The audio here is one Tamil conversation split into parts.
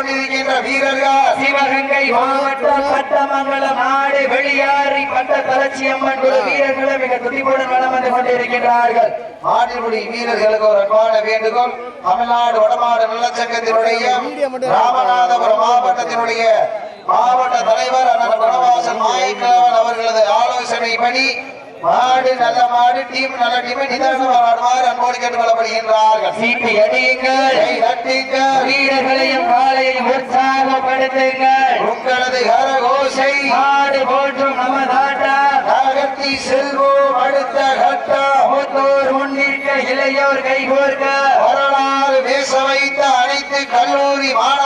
கொண்டிருக்கின்ற வீரர்கள்? சிவகங்கை மாவட்டம் சட்டமங்கலம் நாடு வெளியாறி பட்ட தலச்சி அம்மன் குழு வீரர்களும் மிக துடிப்புடன் வளம் வந்து கொண்டிருக்கின்றார்கள். மாட்டுக்குடி வீரர்களுக்கு ஒரு அன்பான வேண்டுகோள். தமிழ்நாடு வடமாடு நல்லச்சங்கத்தினுடைய ராமநாதபுரம் மாவட்டத்தினுடைய மாவட்ட தலைவர் அண்ணன் வனவாசன் மாயக்கிழவன் அவர்களது ஆலோசனைப்படி மாடு நல்ல மாடு டீம் நல்ல டீம் நிதானமாக ஆடுமாறு அன்போடு கேட்டுக்கொள்ளப்படுகின்றார்கள். சீட்டு அடியுங்கள். கை தட்டுங்கள். வீரர்களையும் காலையும் உற்சாகப்படுத்துங்கள். உங்களது கரகோசை நாடு போற்றும் நம்ம தாட்டா நகர்த்தி செல்வோம். அடுத்த கட்டம். மூத்தோர் முன்னிற்க இளையோர் கைகோர்க்க வரலாறு பேச வைத்த அனைத்து கல்லூரி மாணவ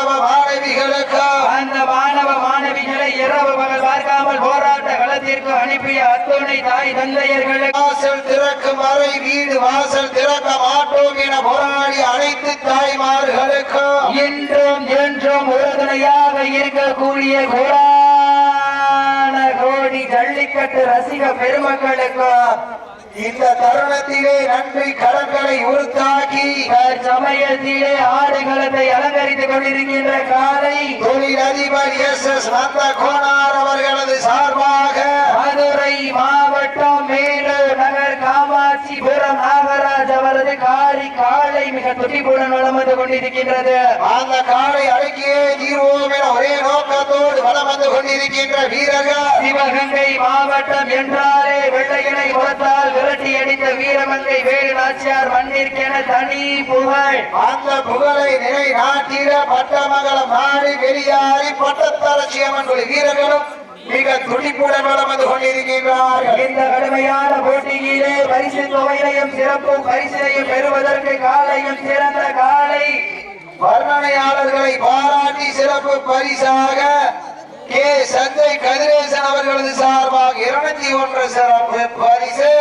அத்துணை தாய் தந்தையர்களுக்கு வாசல் திறக்கும் வரை வீடு வாசல் திறக்க மாட்டோம் என போராடி அனைத்து தாய்மார்களுக்கு. என்றும் என்றும் உறுதுணையாக இருக்கக்கூடிய கோடான கோடி ஜல்லிக்கட்டு ரசிக பெருமக்களுக்கு இந்த தருணத்திலே நன்றி கடன்களை உருத்தாக்கி. சமயத்திலே ஆடுகளத்தை அலங்கரித்துக் கொண்டிருக்கின்ற காலை தொழிலதிபர் எஸ் எஸ் நந்த கோனார் அவர்களது சார்பாக மதுரை மாவட்டம் மேலூர் நகர் காமாட்சிபுரம் நாகராஜ் அவரது காரி காலை மிக துடிப்புடன் வளம் வந்து கொண்டிருக்கின்றது. அந்த காலை அடக்கியே தீர்வோம் என ஒரே நோக்கத்தோடு வலம் வந்து கொண்டிருக்கின்ற வீரர்கள். சிவகங்கை மாவட்டம் என்றாலே வெள்ளையனை முகத்தால் விரட்டி அடித்த வீரமங்கை வேலு நாச்சியார் மண்ணிற்கென தனி புகழ். அந்த புகழை நிலை நாட்டிட பட்டமங்கலம் நாடு வெளியாறி பட்டத்தரசி அம்மன் குழு வீரர்களும் மிக துடிப்புடன் வலம் வந்து கொண்டிருக்கின்றார்கள். இந்த கடுமையான போட்டியிலே பரிசு தொகையிலையும் சிறப்பு பரிசினையும் பெறுவதற்கு காலையும் சிறந்த காலை. வர்ணனையாளர்களை பாராட்டி சிறப்பு பரிசாக கே. சஞ்சய் கதிரேசன் அவர்களது சார்பாக இருநூத்தி ஒன்று சிறப்பு பரிசு.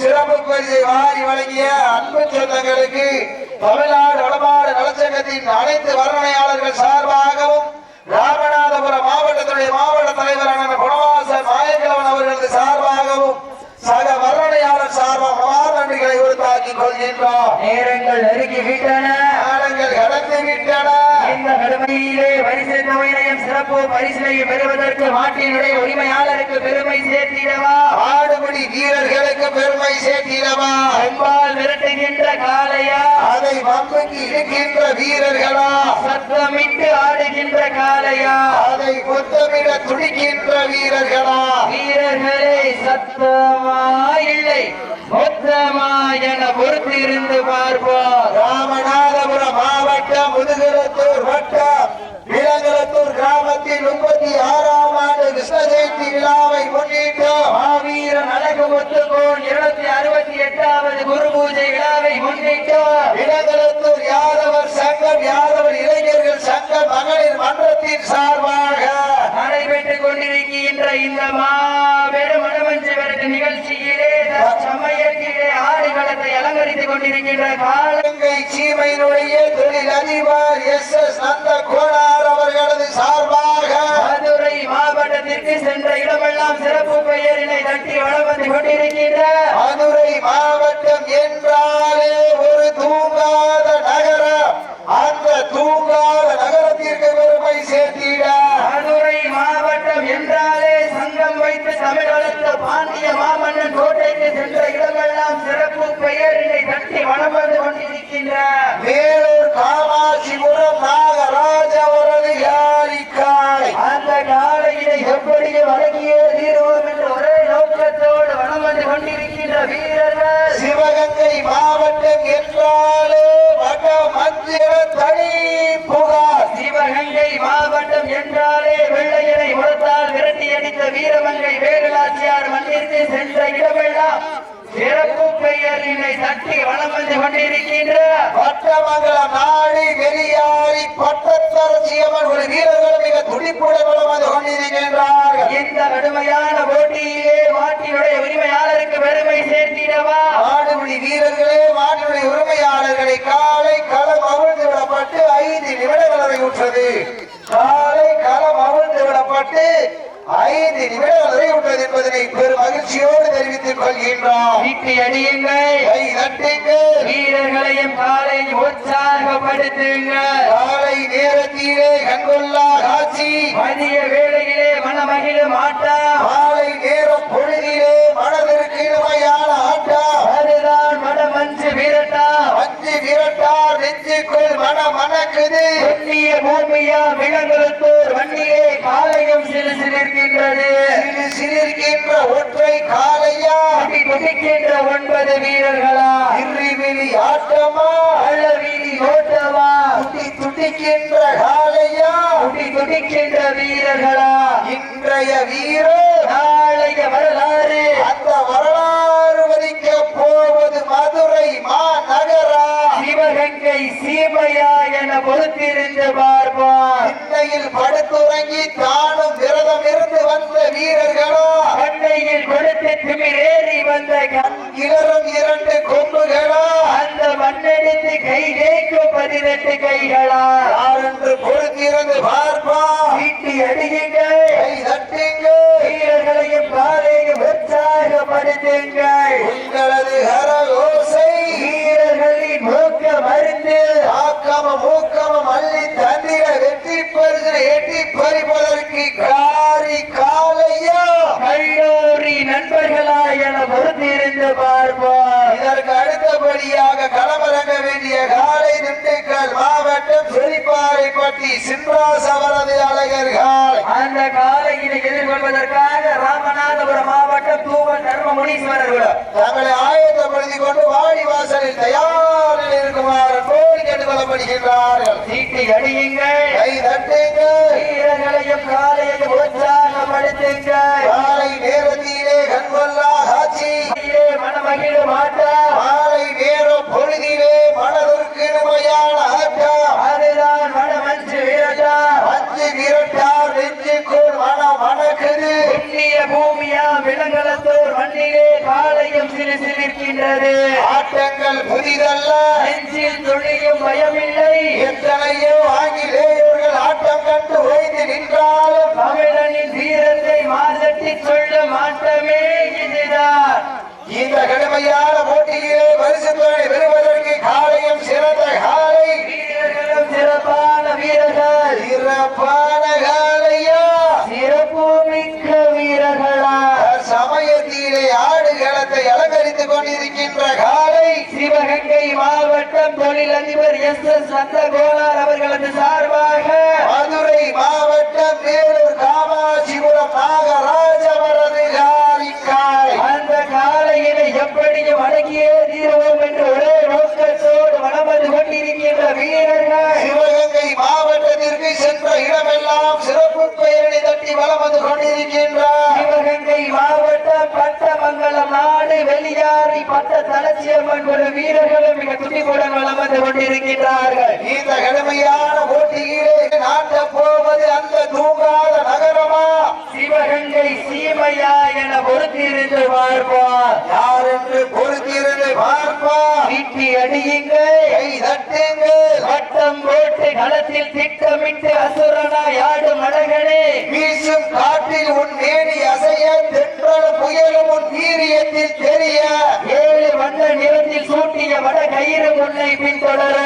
சிறப்பு பரிசை வாரி வழங்கிய அன்பு சொந்தங்களுக்கு தமிழ்நாடு வடமாடு நலச்சங்கத்தின் அனைத்து வர்ணனையாளர்கள் சார்பாகவும் ராமநாதபுரம் மாவட்டத்துடைய மாவட்ட தலைவரான குணவாசன் மாயக்கிழவன் அவர்களது சார்பாகவும் சக வர்ணனையாளர் சார்பாக மனமார்ந்த நன்றிகளை உறுத்தாக்கிக் கொள்கின்றோம். நேரங்கள் நெருங்கிவிட்டன. கடுமையிலே பரிசு சிறப்பு பரிசினையும் பெறுவதற்கு மாட்டினுடைய உரிமையாளருக்கு பெருமை சேர்த்திடவா? ஆடுபடி வீரர்களுக்கு பெருமை சேர்த்திடவா? அன்பால் விரட்டுகின்ற காளையா? அதை வம்புக்கு இழுக்கின்ற வீரர்களா? சத்தமிட்டு ஆடுகின்ற காளையா? அதை முத்தமிட துடிக்கின்ற வீரர்களா? வீரர்களே சத்தமா இல்லை. மொத்தமா என பொறுத்திருந்து பார்ப்போம். ராமநாதபுரம் மாவட்டம் முதுகுளத்தூர் வட்டம். விலங்குளத்தூர் கிராமத்தில் முப்பத்தி ஆறாம் ஆண்டு கிருஷ்ண ஜெயந்தி விழாவை முன்னிட்டு மாவீரன் அழகு முத்துக்கோன் இருநூத்தி அறுபத்தி எட்டாவது குரு பூஜை விழாவை முன்னிட்டு விலங்குளத்தூர் யாதவர் சங்கம் யாதவர் இளைஞர்கள் சங்கம் மகளிர் மன்றத்தின் சார்பாக நடைபெற்றுக் கொண்டிருக்கின்ற இந்த மாபெரும் மனமஞ்சு விரட்டு நிகழ்ச்சியிலே அலங்கரித்துக் கொண்டிருக்கின்ற காலங்கை சீமையினுடைய தொழில் அதிபர் எஸ் எஸ் நந்த கோனார் அவர்களது சார்பாக மதுரை மாவட்டத்திற்கு சென்ற இடமெல்லாம் சிறப்பு பெயரினை தட்டி வளம் வந்து கொண்டிருக்கின்ற மதுரை மாவட்டம் என்றாலே ஒரு தூங்காத வீரமங்கை வேலுநாச்சியார் மண்ணிற்கு சென்ற இடமெல்லாம் சிறப்பு பெயரினை தட்டி வளம் வந்து கொண்டிருக்கின்ற பட்டமங்கலம் நாடி வெளியாறி பட்டத்தரசியம்மன் ஒரு வீரர்கள் மிக துடிப்புடன் வலம் வந்து கொண்டிருக்கின்றார்கள். இந்த கடுமையான போட்டியிலே மாட்டினுடைய உரிமையாளருக்கு பெருமை சேர்த்திடவா? ஆடுபடி வீரர்களே மாட்டுடைய உரிமையாளர்களை காலை களம் அவிழ்ந்து விடப்பட்டு ஐந்து நிமிடங்கள் நிறைவுற்றது காலை களம் அவிழ்ந்து விடப்பட்டு ஐந்து நிமிடங்கள் நிறைவுற்றது என்பதனை பெரும் மகிழ்ச்சியோடு தெரிவித்துக் கொள்கின்றோம். வீட்டு அடியுங்கள். கை தட்டுங்க வீரர்களையும் காலை உற்சாகப்படுத்துங்கள். காலை நேரத்திலே காட்சி. மதிய வேளையிலே மனமகிழும் ஆட்டம் மணக்குது. புண்ணிய பூமியா விலங்குலத்தோர் வண்டியே காலையும் சிறு சிலிர்க்கின்றது. சிறு சிலிர்க்கின்ற ஒற்றை காலையா துடிக்கின்ற ஒன்பது வீரர்களா? இருவிழி ஆட்டமா? அள்ள வீதி ஓட்டவா துடி துடிக்கின்ற காலையா துடி துடிக்கின்ற வீரர்களா? இன்றைய வீரோ நாளைய வரலாறு சீமையா என பொறுத்திருந்து பார்ப்பார் இன்னையில் படுத்துறங்கி தானும் விரதம் இருந்து வந்த வீரர்களா பண்ணையில் கொடுத்து திமிரேறி வந்த கண் கிளறும் இரண்டு கொம்புகளா அந்த மண்ணெடுத்து கை தேய்க்கும் பதினெட்டு கைகளா. யாரென்று பொறுத்திருந்து பார்ப்பா. வீட்டி அடியுங்கள். கை தட்டுங்க வீரர்களையும் காலையும் உற்சாகப்படுத்துங்கள் உங்களது கரகோசை வீரர்களின் மூக்க மருந்து ஆக்கம மூக்கம அள்ளி தந்திர வெற்றி பரிசு எட்டி பறிப்பதற்கு காரி காலையா? கல்லூரி நண்பர்களா என பொறுத்திருந்து பார்ப்போம். இதற்கு அடுத்தபடியாக களமிறங்க வேண்டிய காலை திண்டுக்கல் மாவட்டம் செழிப்பாறைப்பட்டி சின்ராஸ் அவரது அழகர் காலை அந்த காலையினை எதிர்கொள்வதற்காக ராமநாதபுரம் மாவட்டம் தூவல் தர்ம முனீஸ்வரர் குலம் தங்களை ஆயத்தப்படுத்திக் கொண்டு வாடி வாசலில் தயாரில் இருக்குமாறு கோரி கேட்டுக் கொள்ளப்படுகின்றார்கள் சீட்டி அடியுங்கள். கை தட்டுங்க வீரர்களையும் காலையையும் உற்சாகப்படுத்துங்கள். புதிதல்ல நெஞ்சில் துளியும் பயமில்லை. எத்தனையோ ஆங்கிலேயர்கள் ஆட்டம் கண்டு ஓய்ந்து நின்றாலும் தமிழனின் வீரத்தை மாசட்டி சொல்ல மாட்டமே இதுதான் இந்த கடுமையான போட்டியிலே பரிசு தொகை பெறுவதற்கு வலம் வந்து கொண்டிருக்கின்றார். சிவகங்கை மாவட்டம் பட்டமங்கலம் நாடு வெளியாறி பட்ட தலச்சியம்மன் ஒரு வீரர்களும் மிக துணிவுடன் வளம் வந்து கொண்டிருக்கின்றார்கள். இந்த கடுமையான போட்டியிலே நாட்ட போவது அந்த தூங்காத நகரமா? சிவகங்கை சீமையா என பொறுத்திருந்து பார்ப்போம் யார் என்று பொறுத்திருந்து பார்ப்பா வீட்டி அடியுங்கள் கை தட்டுங்கள் வட்டம் போட்டு களத்தில் திட்டமிட்டு அசுரனாய் ஆடும் அழகனே. வீசும் காற்றில் உன் மேனி அசைய தென்றல் புயலும் உன் வீரியத்தில் தெரிய. ஏழு வண்ண நிறத்தில் சூட்டிய வட கயிறு உன்னை பின்தொடர.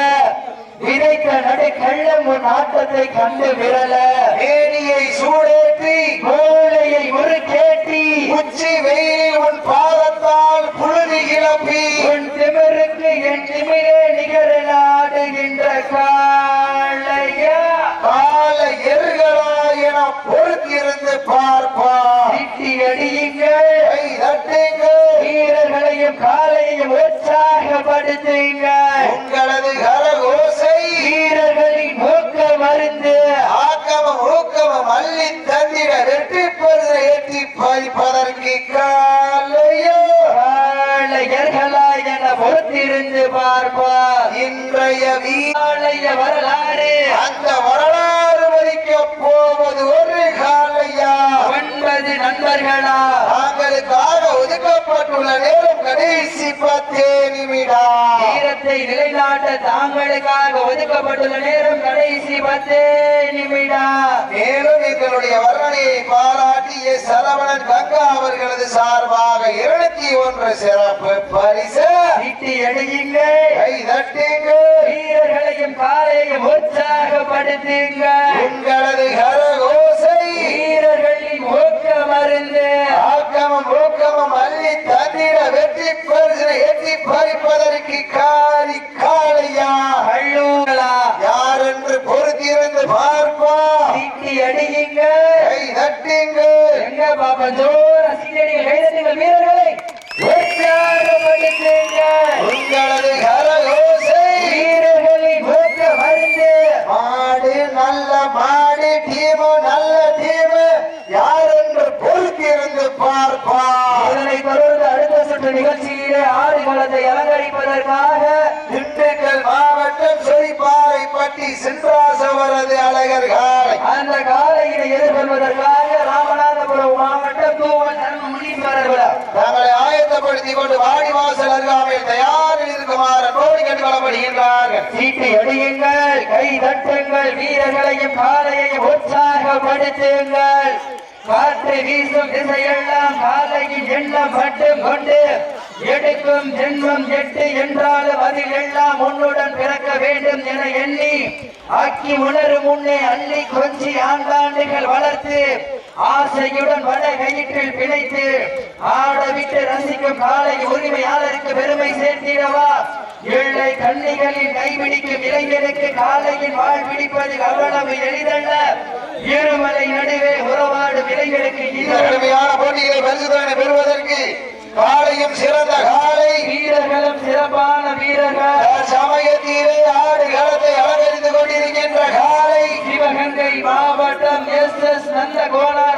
விதைத்த நடு கள்ளம் உன் ஆட்டத்தை கண்டு விரல. மேனியை சூடேற்றி மூளையை முறுக்கேற்றி. உச்சி வெயிலில் உன் பாதத்தால் புழுதி கிளப்பி. உன் திமிருக்கு என் திமிரே நிகர நாடுகின்ற காளையா. கால எருகளா என பொறுத்திருந்து பார்ப்பா. சிட்டி அடியுங்கள். தட்டுங்கள். வீரர்களையும் காலையும் உற்சாகப்படுத்துங்கள். உங்களது கரகோசை பார்ப்பார். இன்றைய வீ காளைய வரலாறு. அந்த வரலாறு வரிக்க போவது ஒரு காலையா? ஒன்பது நண்பர்களா? தாங்களுக்காக ஒதுக்கப்பட்டுள்ள நேரம் கடைசி பத்தே நிமிடம். நிலைநாட்ட தாங்களுக்காக ஒதுக்கப்பட்டுள்ள நேரம் கடைசி பத்து நிமிடம். மேலும் எங்களுடைய வர்ணனையை பாராட்டி எஸ் சரவணன் கங்கா அவர்களது சார்பாக இருநூத்தி ஒன்று சிறப்பு பரிசு. இட்டி அடியுங்கள் கை தட்டுங்கள் வீரர்களையும் காலையும் உற்சாகப்படுத்துங்கள் உங்களது கரகோசை. வீரர்களின் ஊக்க மருந்து பாப்பா ஜோர சீட்டடிகள் கைதட்டுங்கள் வீரர்களை உற்சாகப்படுத்துங்க உங்களது கரகோசை. வீரர்களை போக்க மருந்து மாடு நல்ல மாடு டீமு நல்ல டீமு. யார் என்று பொறுத்திருந்து பார்ப்பா இதனை தொடர்ந்து அடுத்த சுற்று நிகழ்ச்சியிலே ஆறு குளத்தை அலங்கரிப்பதற்காக திண்டுக்கல் மாவட்டம் சொரிப்பாறை பட்டி சென்றாசவரது அழகர் காலை அந்த காலையினை எதிர்கொள்வதற்காக ராமநாதபுரம் மாவட்டம் தூவல் தர்ம முனீஸ்வரர் விழா தங்களை ஆயத்தப்படுத்திக் கொண்டு வாடிவாசல் அருகாமையில் தயாரில் இருக்குமாறு அன்போடு கண்டு சீட்டை அடியுங்கள் கை தட்டுங்கள் வீரர்களையும் காலையையும் உற்சாகப்படுத்துங்கள். காற்று வீசும் திசையெல்லாம் காலையில் எண்ணம் மட்டும் கொண்டு எடுக்கும் ஜென்மம் எட்டு என்றாலும் அதில் எல்லாம் உன்னுடன் பிறக்க வேண்டும் என எண்ணி ஆக்கி உணரும் முன்னே அள்ளி கொஞ்சி ஆண்டாண்டுகள் வளர்த்து ஆசையுடன் வட கயிற்றில் பிணைத்து ஆடவிட்டு ரசிக்கும் காலை உரிமையாளருக்கு பெருமை சேர்த்திடவா? ஏழை கண்ணிகளின் கைபிடிக்கும் இளைஞருக்கு காலையின் வாழ் பிடிப்பது அவ்வளவு எளிதல்ல. இருமலை நடுவே உறவாடும் இளைஞருக்கு கடுமையான போட்டிகளை பரிசுத்தனை பெறுவதற்கு காலையும் சிறந்த காலை வீரர்களும் சிறப்பான வீரர்கள். சமயத்திலே ஆடு களத்தை அலங்கரித்துக் கொண்டிருக்கின்ற காலை சிவகங்கை மாவட்டம் எஸ் எஸ் நந்தகோனார்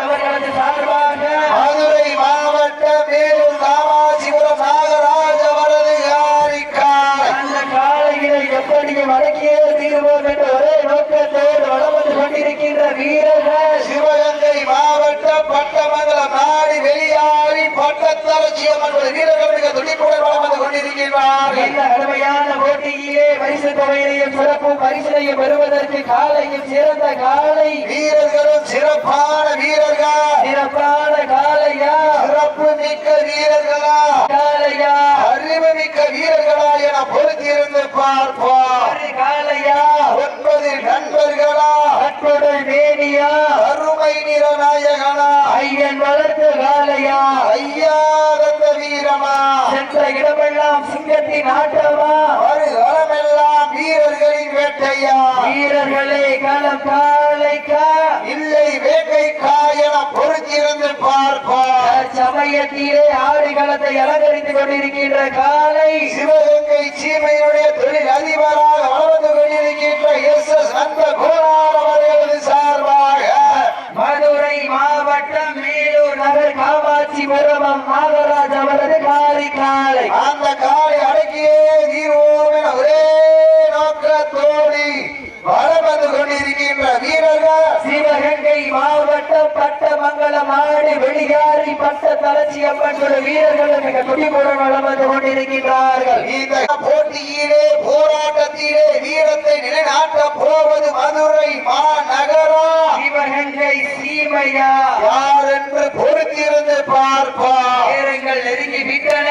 கொண்டிருக்கிறார்கள் இந்த கடுமையான போட்டியிலே பரிசு தொகையிலையும் சிறப்பு பரிசினையும் பெறுவதற்கு காலையும் சிறந்த காலை. வீரர்களும் சிறப்பான வீரர்கள்? சிறப்பான காலையா? சிறப்பு மிக்க வீரர்களா? காலையா? அறிவு மிக்க வீரர்களா என பொறுத்திருந்து பார்ப்போம். காலையா? ஒன்பது நண்பர்களா? கட்டுடல் வேணியா அருமை நிறநாயகனா? ஐயன் வளர்த்த காலையா? ஐயா ரத்த வீரமா சென்ற இடமெல்லாம் சிங்கத்தின் ஆட்டமா? வருகளமெல்லாம் வீரர்களின் வேட்டையா? வீரர்களே களம் காலைக்கா? இல்லை வேட்டை காயன பொறுத்திருந்து பார்ப்போம் சமயத்திலே ஆடுகளத்தை அலங்கரித்துக் கொண்டிருக்கின்ற காலை. சிவகங்கை சீமையுடைய தொழில் அதிபராக வளர்ந்து கொண்டிருக்கின்ற எஸ் எஸ் கோலார் அவர்களது சார்பாக. மதுரை மாவட்டம் மேலூர் நகர் காமாட்சிபுரம் நாகராஜ் அவரது காலை காலை அந்த காலை அடக்கியே தீர்வோம் என ஒரே நோக்கத்தோடு வளம் வந்து கொண்டிருக்கின்ற வீரர்கள் சிவகங்கை ஆடு வெளியாரி பட்ட தலச்சியப்பன் குழு வீரர்கள் மிக துடிப்புடன் வளம் வந்து கொண்டிருக்கின்றார்கள். இந்த போட்டியிலே போராட்டத்திலே வீரத்தை நிலைநாட்ட போவது மதுரை மாநகரா? சிவகங்கை சீமையா? யார் என்று பொறுத்திருந்து பார்ப்பார் நேரங்கள் நெருங்கி விட்டன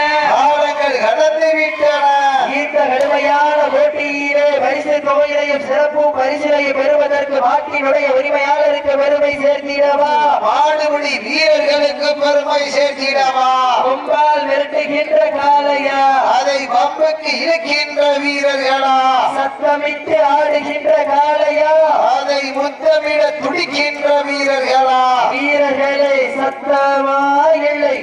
பரிசு தொகையிலையும் சிறப்பு பரிசிலையும் பெறுவதற்கு நாட்டினுடைய உரிமையாளருக்கு பெருமை சேர்த்திடவா? மாடுபிடி வீரர்களுக்கு பெருமை சேர்த்திடவா? கொம்பால் விரட்டுகின்ற காளையா? அதை பம்புக்கு இழுக்கின்ற வீரர்களா? சத்தமிட்டு ஆடுகின்ற காளையா? அதை முத்தமிட துடிக்கின்ற வீரர்களா? வீரர்களே சத்தமா இல்லை.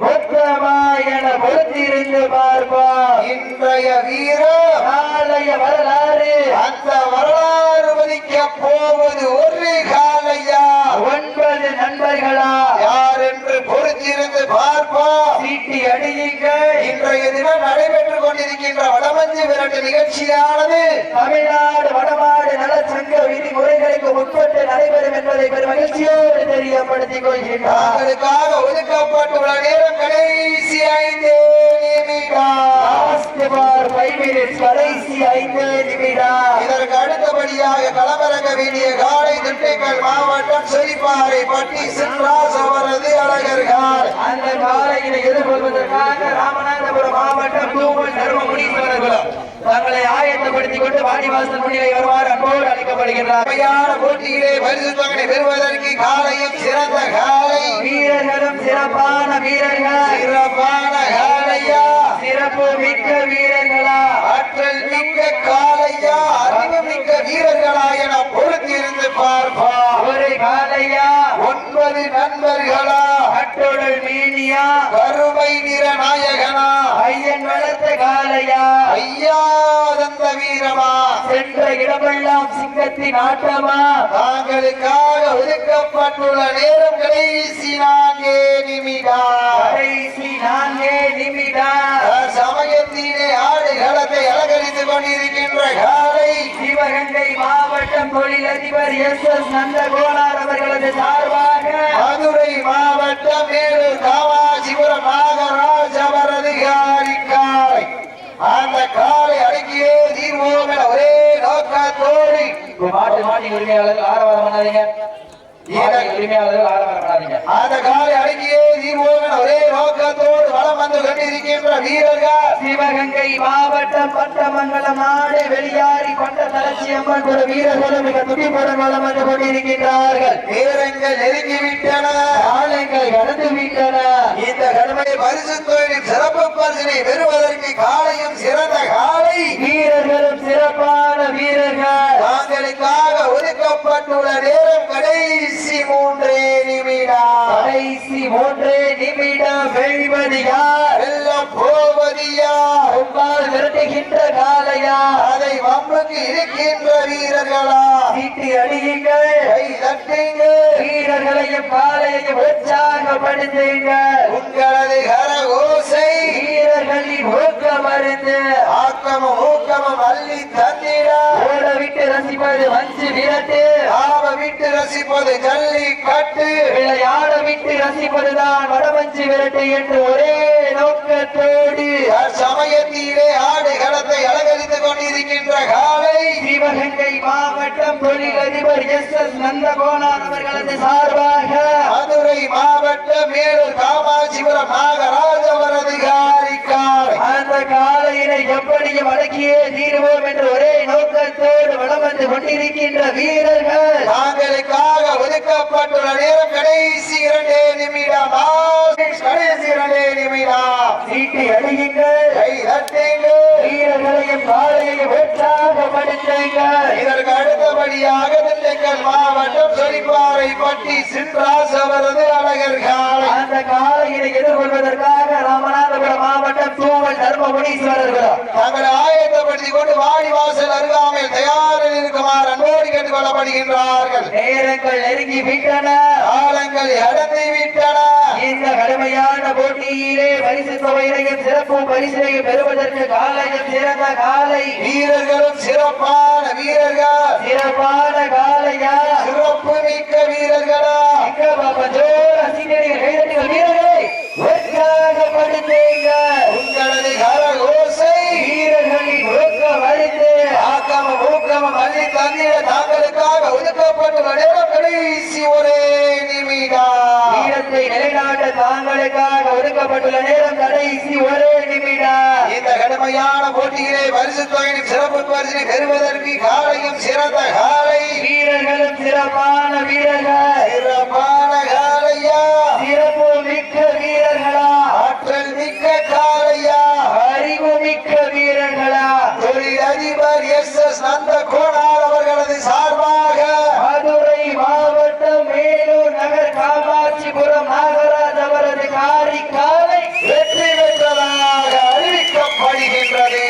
மொத்தமா என பொறுத்திருந்து பார்ப்பா இன்றைய வீரம் காளைய வரலாறு. அந்த வரலாறு மதிக்க போவது ஒரு காலையா ஒன்பது நண்பர்களா? யார் என்று பொறுத்திருந்து பார்ப்போம். சீட்டி அடியுங்கள் இன்றைய தினம் நடைபெற்றுக் கொண்டிருக்கின்ற வடமஞ்சு விரட்டு நிகழ்ச்சியானது தமிழ்நாடு வடமாடு நலச்சங்க விதிமுறைகளுக்கு உட்பட்டு நடைபெறும் என்பதை பெரும் மகிழ்ச்சியோடு தெரியப்படுத்திக் கொள்கின்றார். தாங்களுக்காக ஒதுக்கப்பட்டுள்ள நேரம் கடைசி ஐந்து கடைசி ஐந்து நிமிடம். இதற்கு அடுத்தபடியாக களமிறங்க வேண்டிய காலை திண்டுக்கல் மாவட்டம் சொரிப்பாறை பட்டி சின்ராஸ் அவரது அழகர்கள். அந்த காலையினை எதிர்கொள்வதற்காக ராமநாதபுரம் மாவட்டம் தூமல் தர்மபுரீஸ்வரர்களும் தங்களை ஆயத்தப்படுத்திக் கொண்டு வாடிவாசல் முன்னிலை வருமாறு அன்போடு அழைக்கப்படுகின்றார். போட்டியிலே பரிசு தொகை பெறுவதற்கு காலையும் சிறந்த காலை. வீரர்களும் சிறப்பான வீரர்கள்? சிறப்பான காலையா? சிறப்பு மிக்க வீரர்களா? ஆற்றல் மிக்க காலையா? அறிவு மிக்க வீரர்களா என பொறுத்திருந்து பார்ப்பா ஒரு காலையா? ஒன்பது நண்பர்களா? கட்டுடல் மீனியா. கருமை நிற நாயகனா. ஐயன் வளர்த்த காலையா ஐயா தந்த வீரமா. சென்ற இடமெல்லாம் சிங்கத்தின் ஆட்டமா. தாங்களுக்காக ஒதுக்கப்பட்டுள்ள நேரம் கடைசி நான்கே நிமிடம் கடைசி நான்கே நிமிடம் சமயத்திலே ஆடுகளத்தை அலங்கரித்துக் கொண்டிருக்கின்ற காலை சிவகங்கை மாவட்டம் தொழிலதிபர் எஸ் எஸ் நந்தகோனார் அவர்களது சார்பாக மதுரை மாவட்டம் மேலூர் காமாட்சிபுரம் நாகராஜ் அவரது காரி அந்த காலை அடக்கியே தீர்வோம் என ஒரே நோக்கத்தோடு. மாட்டு மாட்டி உரிமையாளர்கள் ஆரவாரம் பண்ணாதீங்க. உரிமையாளர்கள் ஆரவாரம் பண்ணாதீங்க. அந்த காலை அடக்கியே தீர்வோம் என ஒரே நோக்கத்தோடு கொண்டிருக்கின்ற வீரர்கள் சிவகங்கை மாவட்டம் பட்டமங்கலம் நாடு வெளியாரி பட்ட தலட்சியம்மன் ஒரு வீரர்களும் மிக துடிப்புடன் வளம் வந்து கொண்டிருக்கின்றார்கள். நேரங்கள் நெருங்கிவிட்டன. காலங்கள் கடந்து விட்டன இந்த கடமை பரிசு தொழிலின் சிறப்பு பரிசினை பெறுவதற்கு காலையும் சிறந்த காலை. வீரர்களும் சிறப்பான வீரர்கள். தாங்களுக்காக ஒதுக்கப்பட்டுள்ள நேரம் கடைசி மூன்றே நிமிடம். கடைசி மூன்றே நிமிடம். வெல்வது யார்? வெல்லம் போவது யார் உம்மால் விரட்டுகின்ற காலையா? அதை வம்புக்கு இருக்கின்ற வீரர்களா? சீட்டி அடியுங்கள் கை தட்டுங்கள். வீரர்களையும் காலையையும் உற்சாகப்படுத்துங்கள். உங்களது கரகோசை வீரர்களின் ஊக்க மருந்து ஆக்கமும் ஊக்கமும் அள்ளி தந்திட. ஓட விட்டு ரசிப்பது மஞ்சு விரட்டு. ஆவ விட்டு ரசிப்பது ஜல்லி கட்டு. விளையாட விட்டு ரசிப்பதுதான் வடமஞ்சு விரட்டு என்று ஒரே நோக்கத்தோடு. சமயத்திலே ஆடு களத்தை அலங்கரித்துக் கொண்டிருக்கின்ற காலை. சிவகங்கை மாவட்டம் தொழிலதிபர் எஸ் எஸ் நந்தகோனார் அவர்களது சார்பாக மதுரை மாவட்டம் மேலூர் காமாட்சிபுரம் நாகராஜ எப்படியும் அடக்கியே தீருவோம் என்று ஒரே நோக்கத்தோடு வளம் வந்து கொண்டிருக்கின்ற வீரர்கள். தாங்களுக்காக ஒதுக்கப்பட்டுள்ள நேரம் கடைசி இரண்டே நிமிடம். கடைசி இரண்டே நிமிடம். சீட்டி அடியுங்கள். கை தட்டுங்கள். வீரர்களையும் காலையையும் உற்சாகப்படுத்துங்கள் இதற்கு அடுத்தபடியாக திண்டுக்கல் மாவட்டம் சொரிப்பாறை பட்டி சின்ராஸ் அவரது அழகர் காலை அந்த காலையினை எதிர்கொள்வதற்காக ராமநாதபுரம் மாவட்டம் தூவல் தர்மபுரீஸ்வரர்களும் தங்களை ஆயத்தப்படுத்திக் கொண்டு வாடிவாசல் அருகாமையில் தயாரில் இருக்குமாறு அன்போடு கேட்டுக் கொள்ளப்படுகின்றார்கள் நேரங்கள் நெருங்கி விட்டன. காலங்கள் அடர்ந்து விட்டன. இந்த கடுமையான போட்டியிலே பரிசு தொகையினையும் சிறப்பு பரிசினையும் பெறுவதற்கு காலையும் சிறந்த காலை. வீரர்களும் சிறப்பான வீரர்கள். சிறப்பான காலையா? சிறப்பு மிக்க வீரர்களா? எங்க பாப்பா ஜோர் அசிங்கர்கள் வீரர்களை உற்சாகப்படுத்துங்க உங்களது அளித்து ஆக்கம ஊக்கம அள்ளி தந்திட தாங்களுக்காக ஒதுக்கப்பட்டுள்ள நேரம் கடைசி ஒரே நிமிடம். வீரத்தை நிலைநாட்ட தாங்களுக்காக ஒதுக்கப்பட்டுள்ள நேரம் கடைசி ஒரே நிமிடம். இந்த கடுமையான போட்டியிலே பரிசு தொகையின் சிறப்பு பரிசினை பெறுவதற்கு காலையும் சிறந்த காலை. வீரர்களும் சிறப்பான வீரர்கள். சிறப்பான காலையா? சிறப்பு மிக்க வீரர்களா? ஆற்றல் மிக்க காலையா? அறிவு மிக்க வீரர்களா? தொழில் அதிபர் எஸ் எஸ் நந்த கோணார் அவர்களது சார்பாக மதுரை மாவட்டம் மேலூர் நகர் காமாட்சிபுரம் நாகராஜ் அவரது காரி காலை வெற்றி பெற்றதாக அறிவிக்கப்படுகின்றது.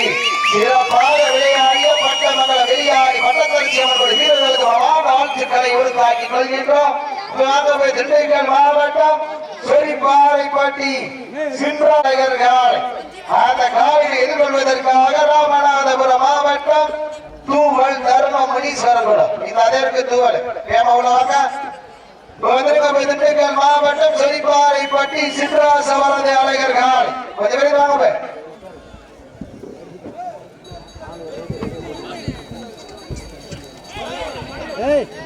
சிறப்பாக விளையாடிய பட்டமங்கல வெளியாடி பட்டத்தரிசி அவர்கள் வீரர்களுக்கு மகான் வாழ்த்துக்களை உருவாக்கிக் கொள்கின்றோம். வாங்கவே திண்டுக்கல் மாவட்டம் சொரிப்பாறைப்பட்டி சின்ராயகர்கள் அந்த காவியை எதிர்கொள்வதற்காக ராமநாதபுரம் மாவட்டம் தூவல் தர்ம முனீஸ்வரகுடம் இந்த அதற்கு தூவல். ஏமா உள்ளவாங்க திண்டுக்கல் மாவட்டம் செழிப்பாறை பட்டி சிட்ராச வரதை அழகர்கள் கொஞ்சம் பேர் வாங்க Hey!